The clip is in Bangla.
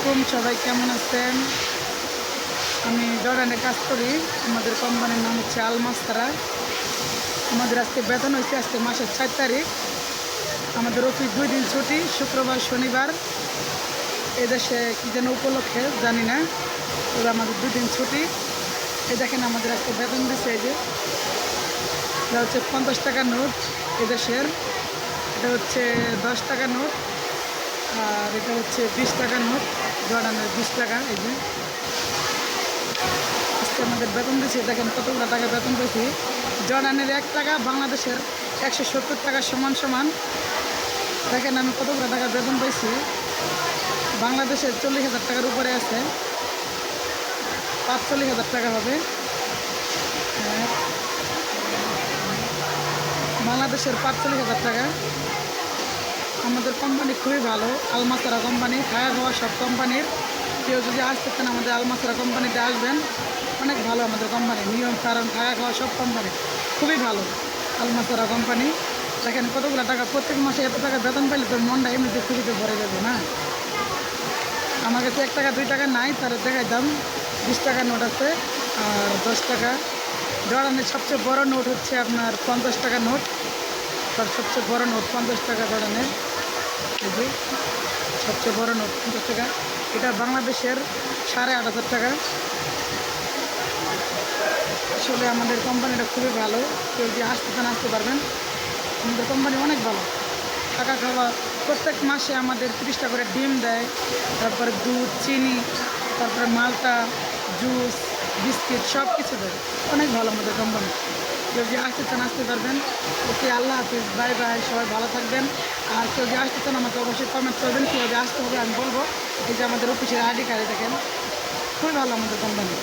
আলাইকুম সবাই কেমন আছেন? আমি জর্ডানে কাজ করি। আমাদের কোম্পানির নাম হচ্ছে আলমাস্তারা। আমাদের আজকে বেতন হয়েছে আজকে মাসের চার তারিখ। আমাদের অফিস দুই দিন ছুটি, শুক্রবার, শনিবার। এদেশে কী যেন উপলক্ষে, জানি না। তবে আমাদের দুই দিন ছুটি। এই দেখেন আমাদের আজকে বেতন দিচ্ছে এই যে। এটা হচ্ছে পঞ্চাশ টাকার নোট এদেশের এটা হচ্ছে দশ টাকা নোট। আর এটা হচ্ছে বিশ টাকার নোট, জর্ডানের বিশ টাকা, এই যে। আজকে আমাদের বেতন দিয়েছে দেখেন কতগুলো টাকা বেতন পেয়েছি জর্ডানের এক টাকা, বাংলাদেশের একশো সত্তর টাকা সমান সমান। দেখেন আমি কতগুলো টাকা বেতন পেয়েছি বাংলাদেশের চল্লিশ হাজার টাকার উপরে আছে। পাঁচচল্লিশ হাজার টাকা হবে। হ্যাঁ। বাংলাদেশের পাঁচচল্লিশ হাজার টাকা। আমাদের কোম্পানি খুবই ভালো। আলমাসারা কোম্পানি খায়া খাওয়া সব কোম্পানির। কেউ যদি আসতে চান আমাদের আলমাসারা কোম্পানিতে আসবেন। অনেক ভালো আমাদের কোম্পানি। নিয়ম, কারণ খায়া খাওয়া সব কোম্পানি। খুবই ভালো আলমাসারা কোম্পানি। দেখেন কতগুলো টাকা, প্রত্যেক মাসে এত টাকা বেতন পাইলে তোর মনটা এমনিতে খুশিতে ভরে যাবে, না? আমার কাছে এক টাকা, দুই টাকা নাই, তার দেখাই দাম বিশ টাকার নোট আছে আর দশ টাকা। জড়ানের সবচেয়ে বড় নোট হচ্ছে আপনার পঞ্চাশ টাকা নোট। তার সবচেয়ে বড় নোট পঞ্চাশ টাকা এই যে, সবচেয়ে বড় নোট পঞ্চাশ টাকা। এটা বাংলাদেশের সাড়ে আট হাজার টাকা। আসলে আমাদের কোম্পানিটা খুবই ভালো। কেউ যদি আসতে চান, আসতে পারবেন। আমাদের কোম্পানি অনেক ভালো। থাকা খাওয়া প্রত্যেক মাসে আমাদের তিরিশটা করে ডিম দেয়। তারপরে দুধ, চিনি, তারপরে মালটা, জুস, বিস্কিট সব কিছু দেয়। অনেক ভালো আমাদের কোম্পানি। কেউ যে আসতে চান, আসতে পারবেন। ওকে, আল্লাহ হাফিজ। বাই বাই, সবাই ভালো থাকবেন। আর কেউ যে আসতে চান, আমাকে অবশ্যই কমেন্ট করবেন, কীভাবে আসতে হবে আমি বলব। এই যে আমাদের অফিসের আইডি কার্ডে দেখেন। খুবই ভালো আমাদের কোম্পানি